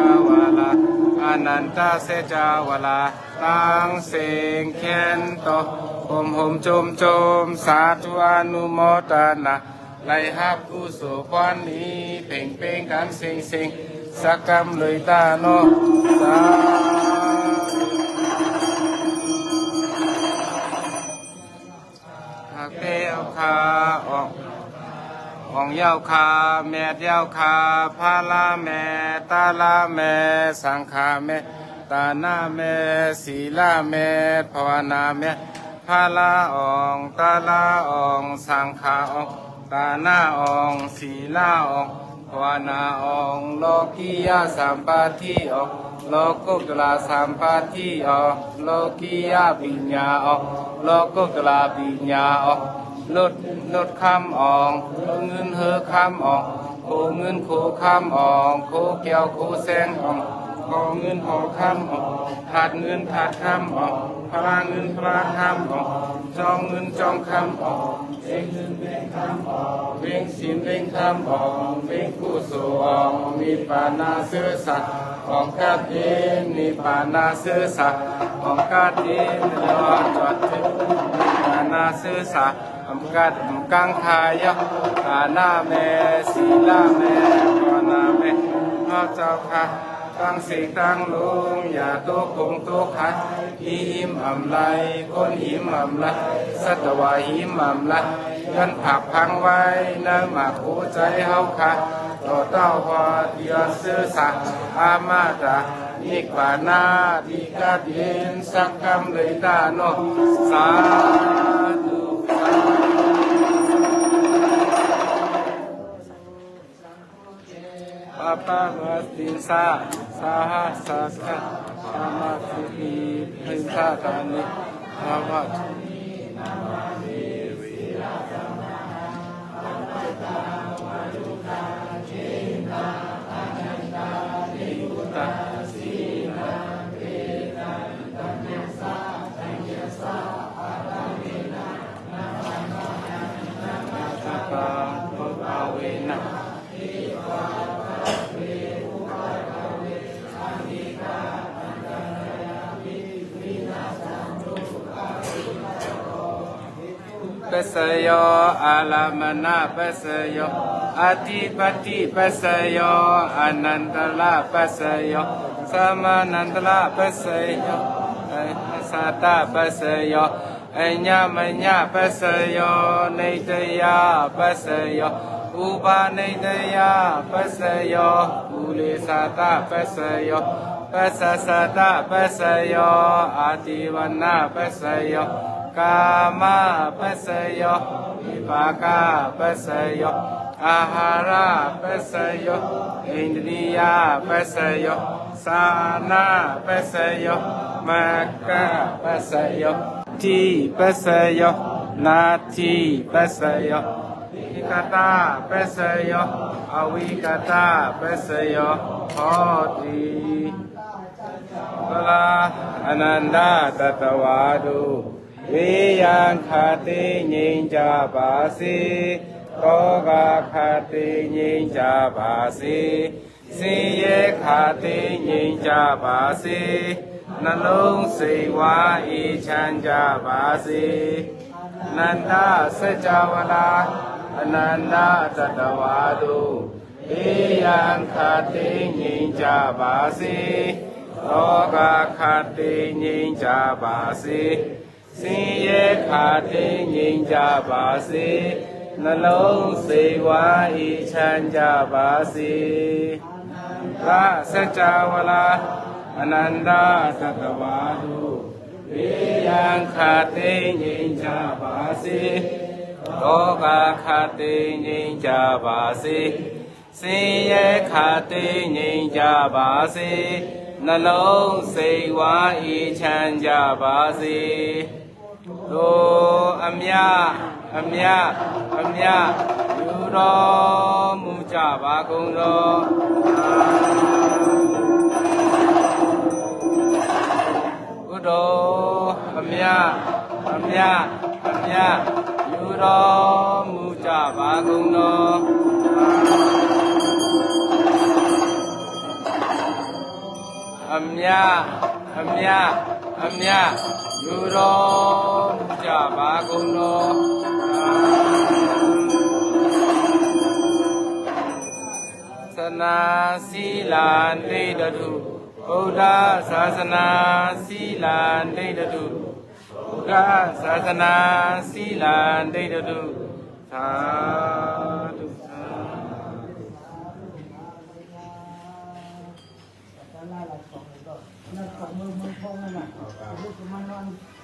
าวลาอนันตเสจาวลาตังเสงเขียนโตโอมหมจมจมสาธุอนุโมทนาไลฮับกุศลพรนี้เพ่งเพ่งกันสิงสิงสักกรรมเลยตาโนสาหากเตเอาคาออก องเย้าคาแม่เย้าคาพาลาแม่ตาลาแม่สังขาแม่ตาหน้าแม่ศีลาแม่ภาวนาแม่พาลาอองตาลาอองสังขาอองตาหน้าอองศีลาอองภาวนาอองโลกิยาสัมปาทิอองโลกุตลาสัมปาทิอองโลกิยาปิญญาอองโลกุตลาปิญญาออง ลดลดคำอองเงินเฮอคำอองโคเงินโคคำอองโคแก้วโคแสงอองขอเงินขอคำอองถาดเงินถาดคำอองพลาเงินพลาคำอองจองเงินจองคำอองเบ่งเงินเบ่งคำอองเบ่งสินเบ่งคำอองเบ่งกุศลอองมีปานาเสือสัตว์ของกัดเองมีปานาเสือสัตว์ของกัดเองยอดจอดถึงอานาซื่อสาอำ กัดอำกังคายะอานาแม่ศีลาแม่ภาวนาแม่พระเจ้าค่ะตั้งสิตั้งลุงอย่าตุคงตุขัดหิมอำไลคนหิมอำไลสัตวาหิมอำไลยันผักพังไว้นะหมากหัวใจเฮาค่ะต่อเต้าพอเดียซื่อสาอามาตานิกวานาดีกาเดียนสักกรรมเลยตาโนสา ปะปะวัสติสา สสยโยอาลามนาปัสสยโยอาทิปติปัสสยโยอนันตลาปัสสยโยสมานันตลาปัสสยโยสัตตาปัสสยโยအညမညပစ္စယောနေတယပစ္စယောဥပါနေတယပစ္စယောဥလေသတပစ္စယောပစ္စသတပစ္စယောအာတိဝနပစ္စယော ကာမပစ္စယောဝိပါကပစ္စယောအာဟာရပစ္စယောအိန္ဒိယပစ္စယောသာနာပစ္စယောမကပစ္စယောတိပစ္စယောနာတိပစ္စယောိကတာပစ္စယောအဝိကတာပစ္စယောဟောတိသလာအနန္တတတဝါတို့ ဝေယံခတိငြိမ်ကြပါစေတောကခတိငြိမ်ကြပါစေစင်ရဲခတိငြိမ်ကြပါစေနှလုံးစိတ်ဝါအေးချမ်းကြပါစေနန္ဒစကြဝဠာအနန္တတတဝါတို့ေယံခတိငြိမ်ကြပါစေလောကခတိငြိမ်ကြပါစေ စင်ရဲ့ခတိငြိမ်ကြပါစေနှလုံးစိတ်ဝါအေးချမ်းကြပါစေသာစัจ java လာအနန္တသတ္တဝါတို့ဝေယံခတိငြိမ်ကြပါစေလောကခတိငြိမ်ကြပါစေစင်ရဲ့ခတိငြိမ်ကြပါစေနှလုံးစိတ်ဝါအေးချမ်းကြပါစေ တို့အမြအမြအမြယူတော်မူကြပါကုန်တော်ဘုဒ္ဓအမြအမြအမြယူတော်မူကြပါကုန်တော်အမြအမြအမြလူတော်မူကြ ပါကုန်တော်သနာစီလာနေတတုဗုဒ္ဓသာသနာစီလာနေတတုဗုဒ္ဓသာသနာစီလာနေတတုသာ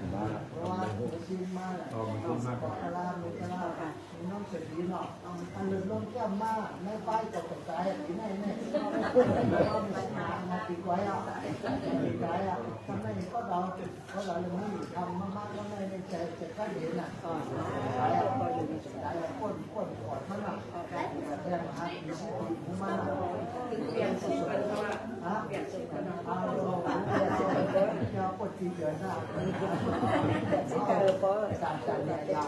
ตาตาถ้าเลี้ยงมานำเลี้ยงเนี่ยสั่งสั่งมันมากสั่งมันเก๋มากก็ห้องล้อผ้าเอาสองอันยังเหมือนดึงก็มาลูกปูกูมันเหงาเราไปไปปัดปัดกูไม่เหงาการปัดปัดกูไม่เหงาเนี่ยทำดีทำเอาเอาลงให้ทำยาเนี่ยกะลาปุกกะลาก็มาอาเช่มาโยมาเพราะว่าชิมมาแหละบอกกะลาเมกะลามีน้องเศรษฐีเนาะอันเลือดล้นแก้มมาไม่ไปกับตกใจที่ไหนเนี่ยต้องไปหามาตีไว้อะตีไว้อะทำไมก็เราเพราะเราเลยไม่ทำมากๆก็ไม่ได้เจเจอข้าเดียนอะตายอะก็อยู่ในตายอะก้นก้นกอดมันอะแรงหักมีสิ่งที่มันเปลี่ยนสุดฮะเปลี่ยนสุดเอาเราเปลี่ยนสุดเรา ปวดทีเดือนหน้าการการเนี่ยยา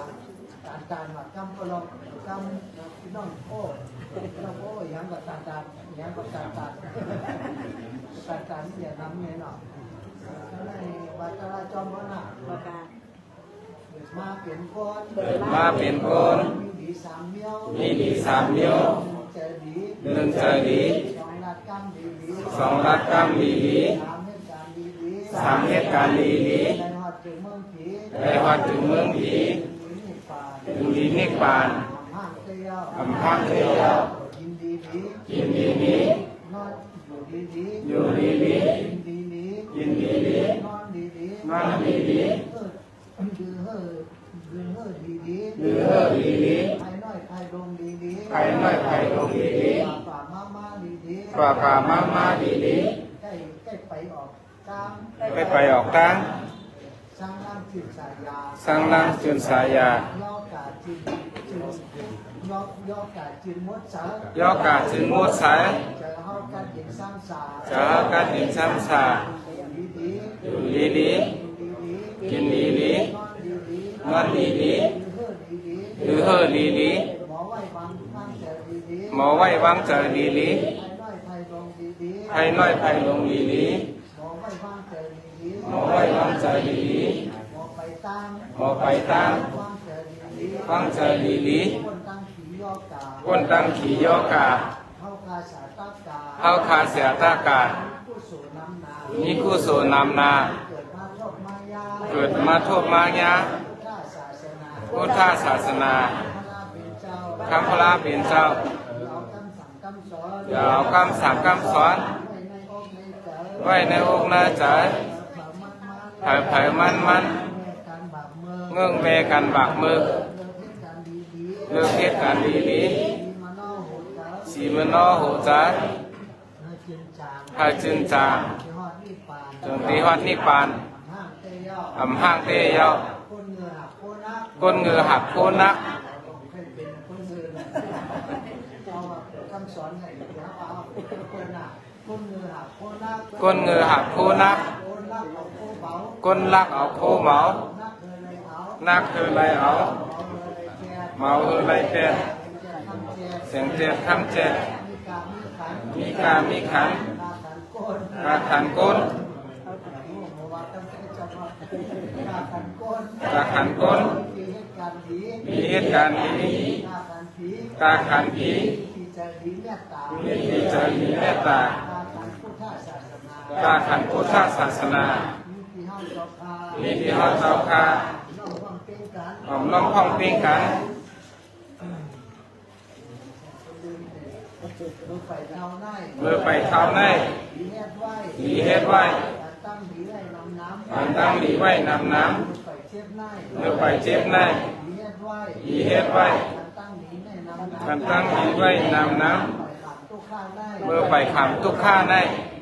การการว่ากำปลอกกำพี่น้องโอ้น้องโอ้ยังกับการการยังกับการการการการเนี่ยน้ำเนี่ยเนาะก็เลยวัดจราจรวน่ะมาเปลี่ยนก้อนมาเป็นคนมีดีสามเมียวมีดีสามเดียวหนึ่งใจดีสองรัดกำดีดีสองรักกรรมดี สามเหตุการณ์ดีดีสามเหตุการณ์ดีดีในวัดถึงเมืองผีในวัดถึงเมืองผีนี่ป่าอยู่ดีนิพพานห้างเตี้ยวอำพังเทียวกินดีดียินดีดีนอนอยู่ดีดีอยู่ดีดีกินดีดียินดีดีนอนดีดีนอนดีดีเออดื้อเฮ่อดื้อเฮ่อดีดีดื้อเฮ่อดีดีใครน้อยใครลงดีดีใครน้อยใครลงดีดีป่าป่ามามาดีดีฝ่าฝ่ามามาดีดีใกล้ใกล้ไปออกกลาง ไปไปออกทางสร้างร่างจิตสายยาสร้างล่างจุนสายา ย่อกาจินจินย่อย่อกาจินมดสาย่อกาจึงมุดสายจะเฮากันเห็นสร้างสาจะหาการเห็นซ้ำสาอยู่ดีดีกินดีดีนอนดีดีนอนดีดีดูเฮดีดีหรือเฮอดีดีหมอไหว้วางเจอดีดีหมอไว้วางเจอดีดีไทยน้อยไทยลงดีดีไผ่น้อยไผ่ลงดีดี ไหว้วางเจอดีดีหมอไว้วางเจอดีดีหมอไปตั้งหมอไปตามวางเจอดีดีวางเจอดีดีคนตั้งผียอกาก้นตั้งขี่ย่อกาเข้าคาสาตากาเข้าคาเสียตากาผู้สูน้ำนามีกู้โสนำนาเกิดมาชอบมายาเกิดมาโทษมายาพุทธศาสนาพุทธศาสนาพระเป็นเจ้าคำพระเป็นเจ้าเราคำสั่งคำสอนอย่าเอาคำสั่งคำสอน ไว้ในอกในใจไว้ในอกในใจเผามันเผยเผยมันมันการบาปเมืองเงื่องเมกันบักมือเลิกเทศการดีดีเลือกเทศการดีดีมีมโนโหดาสีมันนอหูใจเนื้อจินจางพาจึงจางที่ฮอดนี่ปานจงตีฮอดนิพพานห้างเตยออำห้างเตยเยาคนเงือหักโคนักก้นเงือหักโคนักให้เป็นคนเงือนะเอาคำสอนให้เดี๋ยวเอาคน น่ะคนเงือหักโคนักก้นเงือหักโคนักคนรักเอาโคเบาก้นลักเอาโคเหมานักเคยเลยเอานักคือไรเอาเอาเลยแก่เมาคือไรแก่แก่ทำแก่เสียงเจ็บคำเจ็บมีกามีขันมีกามีขันก้นกาขันก้นว่าต้องให้จังหวะกาขันก้นกาขันก้นมีเหตุการณ์ดีมีเหตุการณ์ดีกาขันผีกาขันผีจดีเมตตามีที่ใจมีเมตตา กาขันพุทธศาสนากาขันพุทธศาสนามีที่ห้องจอดเจ้าคาน้องว่างเป็นกันหอมน้องพ้องปิ้งกันเมื่อไปเท้าในหีเฮ็ดไว้ดีเฮ็ดไว้การตั้งดีไว้นำน้ำการตั้งดีไว้นำน้มือไฟเบในำมือไปเจ็บในดีเฮ็ดไว้ดีเฮ็ดไว้การตั้งดีในนำน้ำการตั้งดีไว้นำน้ไปขับตู้ข้างได้ำมือไปขำทุกข้าในดีเฮ็ดไว้ดีเฮ็ดไว้การตั้งดีในำน้ำน้ำเมื่อไปตายในไปหนเมื่อไปหายในเฮ็ดไว้ดีเฮ็ดไว้กานนำน้ำการตั้งดีไว้นำน้รอผ้ารอพ่อำล้อผ้าล้อพ่อกาถือกาอัมพ่อกาถือกามป้อรอพ่อหน่ายน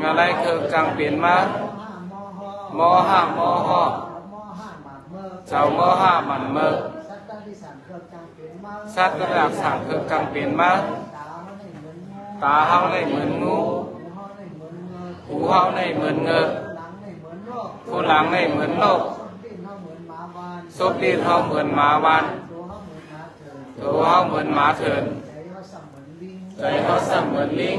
งางอะไรเคิกจังเปลี่ยนมาห้ามอฮอห้ามอห่อห้าเจ้ามอห้ามันมึกสัตว์ที่สั่งเมาสัตว์ระดับสั่งเคิกจังเปลี่ยนมาตาเขาไม่เหมือนงูตาเหมือนงูหูเขาไม่เหมือนเหมือนเงือกผู้หลังได้เหมือนโลกสบานซบดีเฮาเหมือนหมาวันตัวเขานหมาเถิดตัวเฮาเหมือนหมาเถินใจเขาเหมือนลิงใจเขาสั่งเหมือนลิง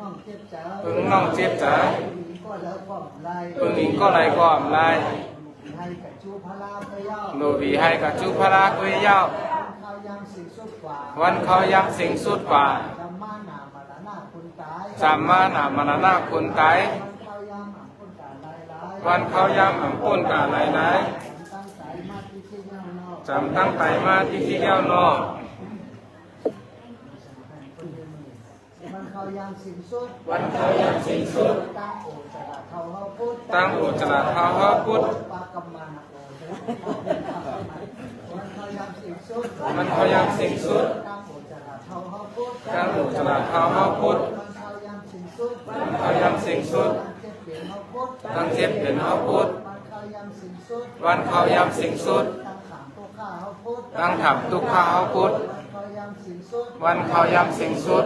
เจอกูว่าหมอไปทิ้งเน่าเลี้ยงคำนิพพานโคโกโคโกกูหมอไปทิ้งใจกูหมอไปทิ้งเจออ่ำพ่อไก่ดิ้งคำนี่ป่าอำพอไกลเลี้ยงคำนิพพานไม่ฮกไม่สร้างยันต่างฟองไม่หกไม่ซ้ำยังต่างปองพี่น้องยันต่างเจอปีน้องยังต่างเจอปีเจ็บต้องเพิ่งปีเจ็บต้องพี่น้องเพิ่งน้องเจ็บเจอปีก็แล้วก็ไล่เพิ่งก็ไรก็อำลายให้กับจูพลาพยาโนบีให้กับจุพระกุยเย้าววันเขายักสิ่งสุดกว่าจำมาหนามาหนาคนานามรณะคนตายเขายังหาคนตายลายลายวันเขาย้ำอ่ำปุ้นกะไรไหนตั้งใจมาที่ที่ยังนอกจำตั้งไปมาที่ที่เย้านอมันเขา ยังสิ่งสุดวันเขาย้ำสิ่งสุดตั้งโอจระเขาเขาพุทธตั้งอุจจาระเท้าเฮาพุทธปากำมันโอมันเขายังสิ่งสุดมันเขาย้ำสิ่งสุดตั้งโอจระเขาเขาพุทธตั้งอุจจาระเท้าเฮาพุทธมันเขายังสิ่งสุดมันเขาย้ำสิ่งสุดตั้งเจ็บเปลี่ยนเขาพุทธตั้งเจ็บเป็นเฮาพุทธมันเขายังสิ่งสุดวันเขาย้ำสิ่งสุดตั้งขังตัวข้าเขาพุทธตั้งถับทุกข้าเฮาพุทธมันเขายังสิ่งสุด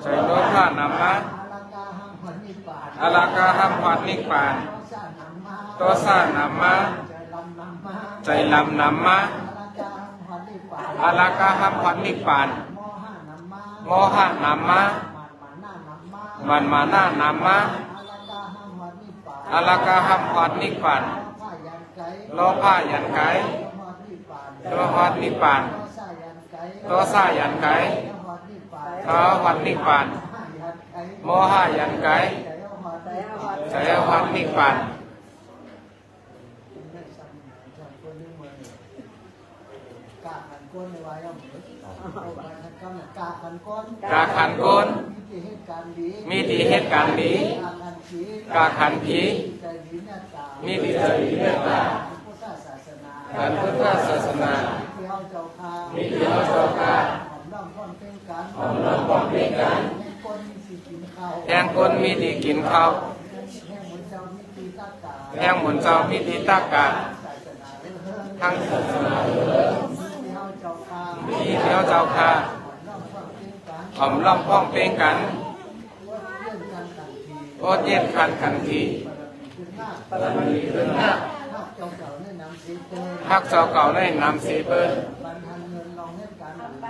ำมาใจโลผ้านำมาอาลากาหังพันนิปานอาลากาหัมพันนิพพานโตสานำมาโตซ่านำมาใจลำนำมาใจลำนำมาอาลากาหังพันนิปานอาลากาหัมพันนิพพานโมหะนำมาโมหะนำมามันมาหน้านำมามันมาหน้านำมาอาลากาหังพันนิปานอาลากาหัมพันนิพพานผ้ายันไก่โลผ้ายันไกโลหะนิปานโลหัดนิพพานโตสายันไก่ ท้าวัดนิพพานยันไก่โมหะยันไกใจเอาหอดใจวัดนิพพานกาขันก้นในวายเอาเหมือนกาขันก้นกาขันก้นกาขันโกนมีที่เหตุการณ์ดีมีดีเหตุการณ์ดีกาขันผีกาขันผีใจดีหน้าตามีดีใจดีเมตตาพุทธศาสนาการพุทธศาสนาที่เอาเจ้าคามีเดียวเจ้า การหอมน้ำพ่อนเพ่งกันหอมน้ำป้องเป็นกันแห่งก้นมีสีกินข้าวแทงคนมีดีกินข้าวแห่งเหมือนเจ้ามีตีตากาแทงหมุนเจ้ามีดีตากาศาสนาเรื่องทั้งศาสนาที่เอาเจ้าคามีเดียวเจ้าค่ะหอมน้ำพ่อนเพ่งกันหอมล่อมป้องเป็นกันเรื่องการกันทีโอเย็ดคันขันทีคือหน้าปรมีขึ้นหน้าหน้าเจ้าเก่าแนะนำสีเตอร์พักเจ้าเก่าได้นำสีเปิ้ล บรรทันเงินลองให้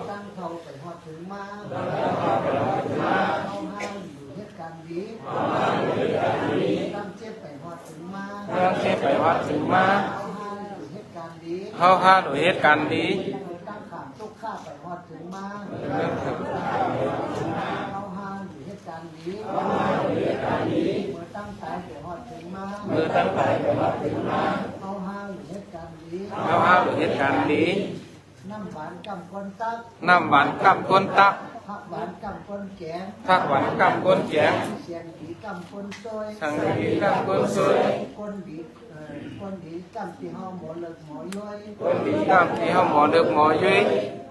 มาเอาห้างอยู่เหตุการณ์ดีเข้าห้าโดยเหตุการณ์ดีตั้งขามทุกข้าไปหอดถึงมาเอาห้างอยู่เหตุการณ์นี้เมื่อตั้งใจไปหอดถึงมามือตั้งใจไปว่าถึงมาเอาห้างอยู่เหตุการณ์นี้เอาเอาเหตุการณ์นี้น้ำหวานกำคนตักน้ำหวานกำก้นตัก ผักหวานกำคนแกงทักหวานกำก้นแกงเสียงดีกำคนซอยสังดีกำก้นสวยคนดีเอ่อคนดีกำที่ห้อหมอเลิกหมอย่อยคนดีกำที่เขาหมอเดือกหมอยุ้ยกินนันหวานขีนันหวานตั้งอันเมีย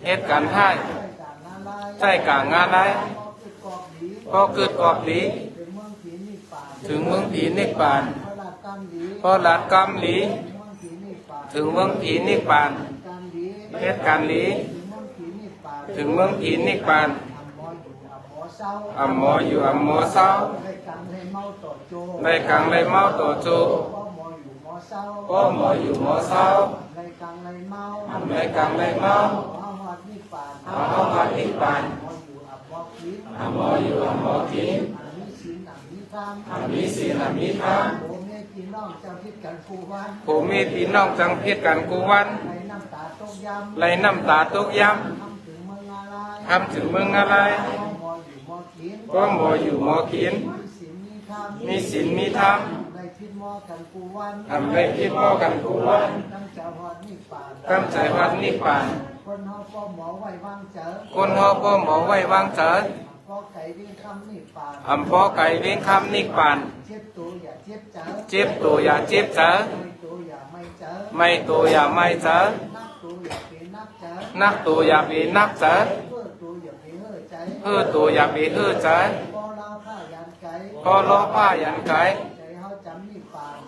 เหลานแก่ลูกหลานแก่อันนี้กาอันนี้ขันอันนี้กาอันนี้ขันคนเฮ็ดคนเฮ็ดคนแก่คนเฮ็ดคนแก่เนี่ยแต่ตการให้ใช่กานลายใจกางาไรงานไรพอคือกอบดีพอเกิดกอบดี ถึงเมืองผีนี่ป่านถึงเมืองผีนิพพานพระลาดกำดีพอหลาดกำหลี ถึงเมืองผีนี่ป่านถึงเมืองผีนิพพานการดีเฮ็ดการหลี ถึงเมืองผีนี่ป่านถึงเมืองผีนิพพานอัมหมออยู่อัมหมอเศร้าอัมหมออยู่อัมหมอเศร้าได้กังได้เมาต่อโจกังในเมาต่อหมออยู่หมอเศร้าก็หมออยู่หมอเศร้าได้กังได้เมาในกังในเมา เอาหอดนี่ป่านเอาเข้ามานิพพานหมออยู่อัมหมอคิดอัมหมออยู่อัมหมอกินอันนี้ศีลอันนี้ธรรมอันมีศีลอันมีธรรมโอ้แม่พี่น้องเจ้าพิดกันครูวันผมมีพี่น้องจังเพียรกันกูวันในน้ำตาตกยำไหลน้ำตาตกย้ทำถึงเมืองอะไรำทำถึงเมืองอะไรพ่อหมออยู่หมอคิดก็หมออยู่หมอกิน มีศีลมีธรรม พิดหมอกันกูวันทำได้คิดพ่อกันกูวันตั้งใจหอดนี่ป่านตั้งใจวัดนิพพานคนเฮาพ่อหมอไว้วางเจอคนเฮาพ่อหมอไว้วางเจอพ่อไก่วิ่งคำนี่ป่านอำพอไก่เลี้ยงคำนิพพานเจ็บตัวอย่าเจ็บเจอเจ็บตัวอย่าเจ็บเจอไม่ตัวอย่าไม่เจอไม่ตัวอย่าไม่เจอนักตัวอย่าเป็นนักเจอนักตัวอย่าไปนักเจอเพื่อตัวอย่าไปเฮ้อใจเพื่อตัวอย่าไปเฮือเจอพอเราผ้ายันไก่พอล้อผ้ายันไก่ใจเฮาจำนี่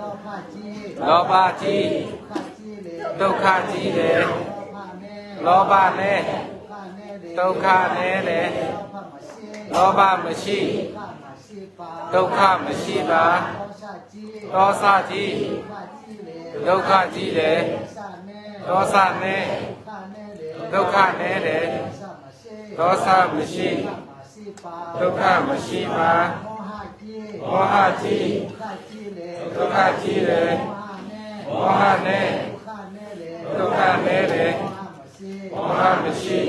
လောဘကြီးလောဘကြီးဒုက္ခကြီးတယ်လောဘနဲ့ဒုက္ခနဲ့လေလောဘမရှိဒုက္ခမရှိပါဒေါသကြီးဒုက္ခကြီးတယ်ဒေါသနဲ့ဒုက္ခနဲ့တယ်ဒေါသမရှိဒုက္ခမရှိပါမောဟကြီး ကြီးလေဒုက္ခကြီးလေမောဟနဲ့ဒုက္ခနဲ့လေဒုက္ခနဲ့လေမောဟမရှိ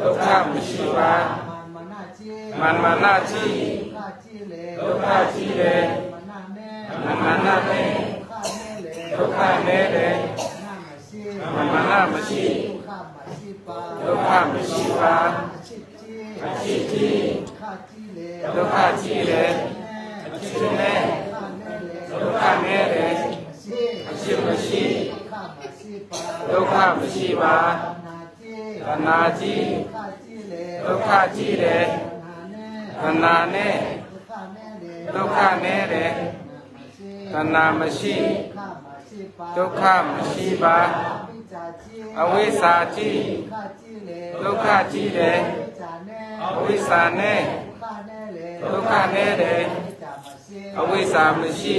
ဒုက္ခမရှိပါမန္မနာကြီးဒုက္ခကြီးလေမန္မနာနဲ့ဒုက္ခနဲ့လေမန္မနာမရှိဒုက္ခမရှိပါအချစ်ကြီးဒုက္ခကြီးလေဒုက္ခကြီးလေ ရှင်နဲ့ဒုက္ခနဲ့လည်းအဖြစ်မရှိဒုက္ခမရှိပါခန္ဓာကြီးဒုက္ခကြီးတယ်ခန္ဓာနဲ့ဒုက္ခနဲ့တယ်ခန္ဓာမရှိဒုက္ခမရှိပါအဝိဇ္ဇာကြီးဒုက္ခကြီးတယ်အဝိဇ္ဇာနဲ့ဒုက္ခနဲ့တယ် အဝိဇ္ဇာမရှိ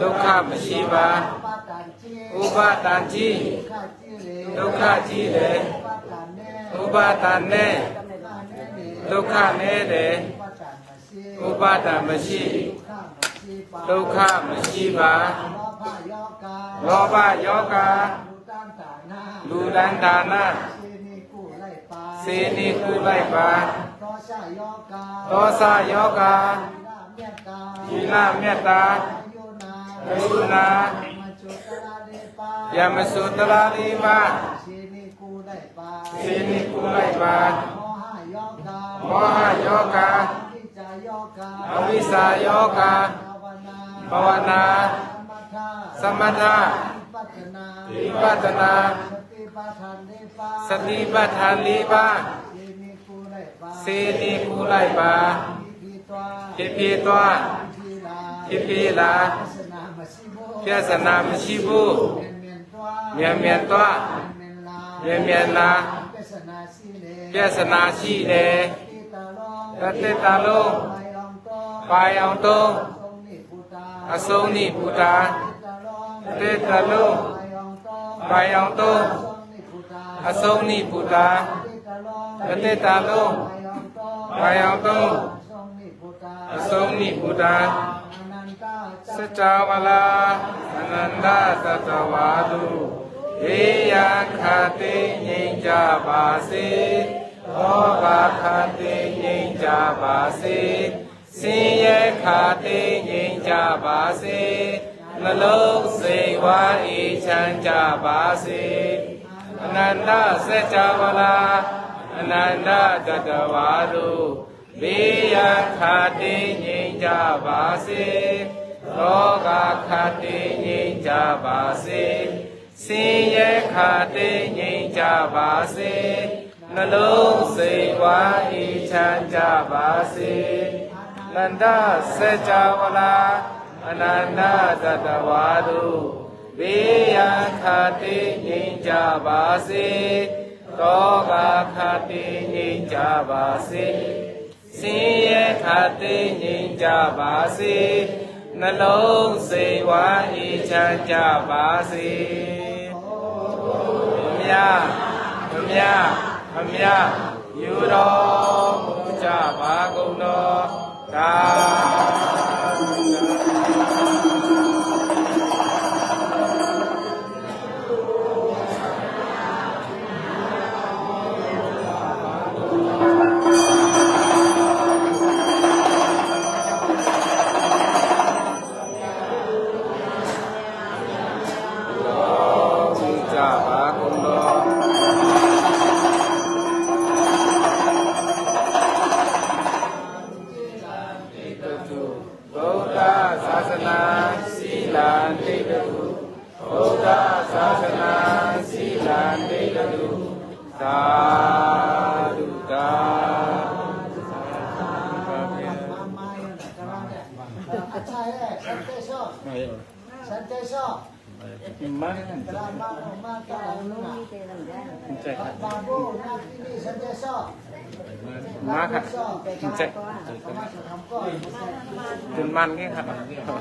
ဒုက္ခမရှိပါဥပါဒံကြီးဒုက္ခကြီးလေဥပါဒံနဲ့ဒုက္ခနဲ့တယ်ဥပါဒံမရှိဒုက္ခမရှိပါလောဘယောဂလူလန္ဒာနာစေနိကုလိုက်ပါသောစယောဂသောစယောဂ ยตุคาเน่เลซามาซีรอซามาชีผ้ามาซีปาตุคามาชีบาโมหะจีโมหาจีผ้าจีเลยตุคาโมหะแม่โมหาเน่ผ้าเลยตุคาเน่เลโมหะมาโมหามาชีผ้ามาซีปาตุคามาชีบามันมานาจีมันมานาจีข้าจีเลยตุคาจีเลมันนาแม่มันมานาเน่ข้าแม่เลยตุคาเน่เลนามาซีมันมานามาชีข้ามาซีปาตุคามาชีบาชิจีจีจีข้าจีเลยตุคาจีเลแม่จีเน่ข้าแม่เลยตุคาเน่เลซีชิมาชีข้ามาซีปาตุคามาชีบานาจีตาจีข้าจีเลยตุคาจีเลนาแน่ตนาเน่ข้าแม่เลยตุคาเน่เลนามาซีตนามาชีข้ามาซีปาตุคามาชีบาวิจาจีอวิสาจีข้าจีเลยตุคาจีเลวิจาแน่อวิสาเน่ข้าแน่เลยตุคาเน่เลวิจามาซีอวิสามาชีข้ามาซีปาตุคามาชีบาปาตันจีอุบาตานจีข้าจีเลยตุคาจีเลปาตันแน่อุบาตานเน่ข้าแน่เลยตุคาเน่เลปาตันมาซีอุบาตานมาชีข้ามาซีปาตุคามาชีบาล้อผ้ายอการอบายอกาดูต้านตาหน้าลูดันดานาเซนีกูไลปาเซนีกุไลบาตอชายอกาโตสายอกาเมียตาทีนาเมตตาโยนากรุณามาจุตระเดปายามาสุตลาลีบาเซนีกูไลได้ปาโมหะโยกาโมหะโยกาวิจายกาอวิสาโยกาภาวนาสมถะสมถะวิปัสสนาวิปัตนาสติปัฏฐานลีบาสีนิกุได้ปาสีนิกุไลบา သွားဖြည်းဖြည်းသွားဖြည်းဖြည်းလာပြဿနာမရှိဘူးမြန်မြန်သွားမြန်မြန်လာပြဿနာရှိတယ်တတိတလုံးပါအောင်တုံးအဆုံးနိဘုဒ္ဓတေတလုံးပါအောင်တုံးအဆုံးနိဘုဒ္ဓတတိတလုံးပါအောင်တုံး အဆုံးနိဗ္ဗုဒ္ဓံစัจ java လာအနန္တသတ္တဝါတို့ဧယခတိငြိမ်ကြပါစေသောကခတိငြိမ်ကြပါစေစင်ရခတိငြိမ်ကြပါစေနှလုံးစိတ်ဝါအေးချမ်းကြပါစေအနန္တစัจ java လာအနန္တတတဝါတို့ ဘေးရန်ခတ်တင်ငြိမ်ကြပါစေလောကခတ်တင်ငြိမ်ကြပါစေစင်ရခတ်တင်ငြိမ်ကြပါစေနှလုံးစိတ်ဝါအေးချမ်းကြပါစေနန္ဒစကြဝဠာအနန္တသတ္တဝါတို့ဘေးရန်ခတ်တင်ငြိမ်ကြပါစေသောကခတ်တင်ငြိမ်ကြပါစေ ဆင်းရဲခတ်သိမ်းငြိမ်းကြပါစေနှလုံးစိတ်ဝါအေးချမ်းကြပါစေမြတ်မြတ်မြတ်ယူတော်မူကြပါကုန်တော်သာ sasana silante dadu oda sasana silante dadu มากครับจเจ็ดจุนมันนี่ครับอ